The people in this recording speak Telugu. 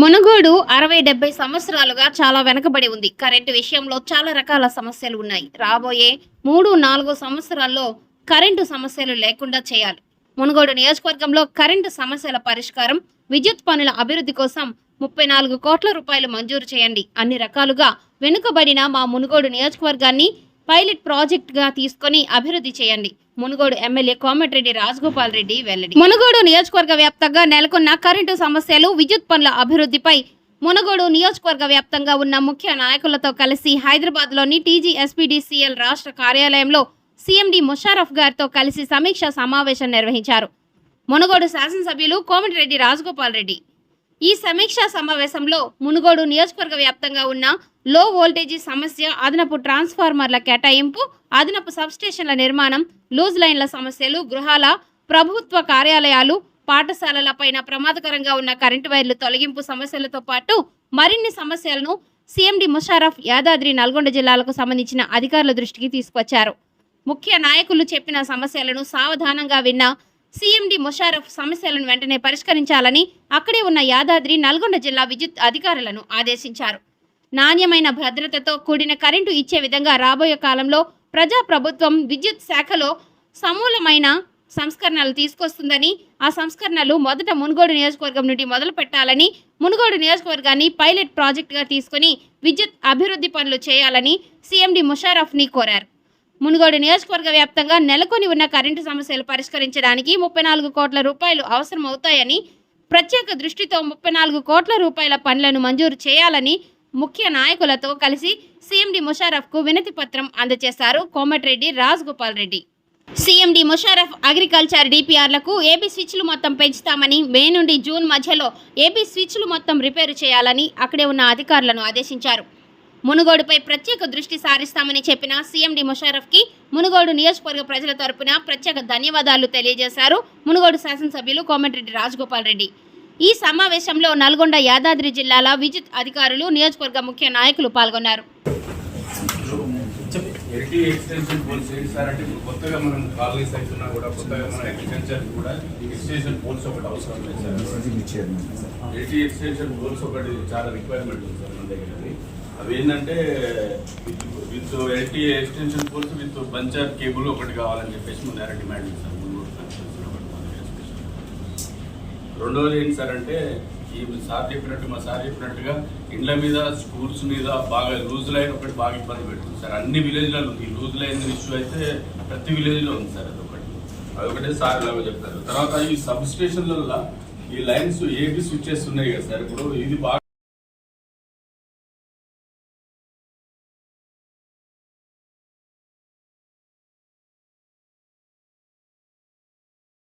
మునుగోడు అరవై డెబ్బై సంవత్సరాలుగా చాలా వెనకబడి ఉంది. కరెంటు విషయంలో చాలా రకాల సమస్యలు ఉన్నాయి. రాబోయే మూడు నాలుగు సంవత్సరాల్లో కరెంటు సమస్యలు లేకుండా చేయాలి. మునుగోడు నియోజకవర్గంలో కరెంటు సమస్యల పరిష్కారం విద్యుత్ పనుల అభివృద్ధి కోసం ముప్పై నాలుగు కోట్ల రూపాయలు మంజూరు చేయండి. అన్ని రకాలుగా వెనుకబడిన మా మునుగోడు నియోజకవర్గాన్ని పైలట్ ప్రాజెక్ట్గా తీసుకొని అభివృద్ధి చేయండి. మునుగోడు ఎమ్మెల్యే కోమటిరెడ్డి రాజగోపాల్ రెడ్డి వెల్లడి. మునుగోడు నియోజకవర్గ వ్యాప్తంగా నెలకొన్న కరెంటు సమస్యలు విద్యుత్ పనుల అభివృద్ధిపై మునుగోడు నియోజకవర్గ వ్యాప్తంగా ఉన్న ముఖ్య నాయకులతో కలిసి హైదరాబాద్లోని రాష్ట్ర కార్యాలయంలో సీఎండి ముషారఫ్ గారితో కలిసి సమీక్ష సమావేశం నిర్వహించారు. మునుగోడు శాసనసభ్యులు కోమటిరెడ్డి రాజగోపాల్ రెడ్డి. ఈ సమీక్షా సమావేశంలో మునుగోడు నియోజకవర్గ వ్యాప్తంగా ఉన్న లో వోల్టేజీ సమస్య అదనపు ట్రాన్స్ఫార్మర్ల కేటాయింపు అదనపు సబ్స్టేషన్ల నిర్మాణం లూజ్ లైన్ల సమస్యలు గృహాల ప్రభుత్వ కార్యాలయాలు పాఠశాలలపైన ప్రమాదకరంగా ఉన్న కరెంటు వైర్లు తొలగింపు సమస్యలతో పాటు మరిన్ని సమస్యలను సీఎండి ముషారఫ్ యాదాద్రి నల్గొండ జిల్లాలకు సంబంధించిన అధికారుల దృష్టికి తీసుకొచ్చారు. ముఖ్య నాయకులు చెప్పిన సమస్యలను సావధానంగా విన్న సీఎండి ముషారఫ్ సమస్యలను వెంటనే పరిష్కరించాలని అక్కడే ఉన్న యాదాద్రి నల్గొండ జిల్లా విద్యుత్ అధికారులను ఆదేశించారు. నాణ్యమైన భద్రతతో కూడిన కరెంటు ఇచ్చే విధంగా రాబోయే కాలంలో ప్రజా ప్రభుత్వం విద్యుత్ శాఖలో సమూలమైన సంస్కరణలు తీసుకొస్తుందని ఆ సంస్కరణలు మొదట మునుగోడు నియోజకవర్గం నుండి మొదలు పెట్టాలని మునుగోడు నియోజకవర్గాన్ని పైలట్ ప్రాజెక్టుగా తీసుకుని విద్యుత్ అభివృద్ధి పనులు చేయాలని సీఎండి ముషారఫ్ని కోరారు. మునుగోడు నియోజకవర్గ వ్యాప్తంగా నెలకొని ఉన్న కరెంటు సమస్యలు పరిష్కరించడానికి ముప్పై నాలుగు కోట్ల రూపాయలు అవసరం అవుతాయని ప్రత్యేక దృష్టితో ముప్పై నాలుగు కోట్ల రూపాయల పనులను మంజూరు చేయాలని ముఖ్య నాయకులతో కలిసి సీఎండి ముషారఫ్కు వినతి పత్రం అందజేశారు కోమటిరెడ్డి రాజగోపాల్ రెడ్డి. సీఎండి ముషారఫ్ అగ్రికల్చర్ డిపిఆర్లకు ఏపీ స్విచ్లు మొత్తం పెంచుతామని మే నుండి జూన్ మధ్యలో ఏపీ స్విచ్లు మొత్తం రిపేరు చేయాలని అక్కడే ఉన్న అధికారులను ఆదేశించారు. మునుగోడుపై ప్రత్యేక దృష్టి సారిస్తామని చెప్పిన సీఎండి ముషారఫ్కి మునుగోడు నియోజకవర్గ ప్రజల తరపున ప్రత్యేక ధన్యవాదాలు తెలియజేశారు మునుగోడు శాసనసభ్యులు కోమటిరెడ్డి రాజగోపాల్ రెడ్డి. ఈ సమావేశంలో నల్గొండ యాదాద్రి జిల్లాల విద్యుత్ అధికారులు నియోజకవర్గ ముఖ్య నాయకులు పాల్గొన్నారు. ఎల్టీ ఎక్స్టెన్షన్ పోల్స్ ఒకటి చాలా రిక్వైర్మెంట్ ఉంది సార్ మన దగ్గర అవి ఏంటంటే with LT extension poles with buncher cable ఒకటి కావాలని చెప్పేసి మన దగ్గర డిమాండ్ ఉంది సార్. రెండోది ఏంటి సార్ అంటే ఈ సార్ చెప్పినట్టు మా సార్ చెప్పినట్టుగా ఇండ్ల మీద స్కూల్స్ మీద బాగా లూజ్ లైన్ ఒకటి బాగా ఇబ్బంది పెడుతుంది సార్. అన్ని విలేజ్లలో ఉంది. ఈ లూజ్ లైన్ ఇష్యూ అయితే ప్రతి విలేజ్లో ఉంది సార్ అదొకటి. అదొకటే సార్ ఇలాగో చెప్తారు. తర్వాత ఈ సబ్ స్టేషన్లలో ఈ లైన్స్ ఏబి స్విచ్చెస్ ఉన్నాయి కదా సార్? ఇప్పుడు ఇది బాగా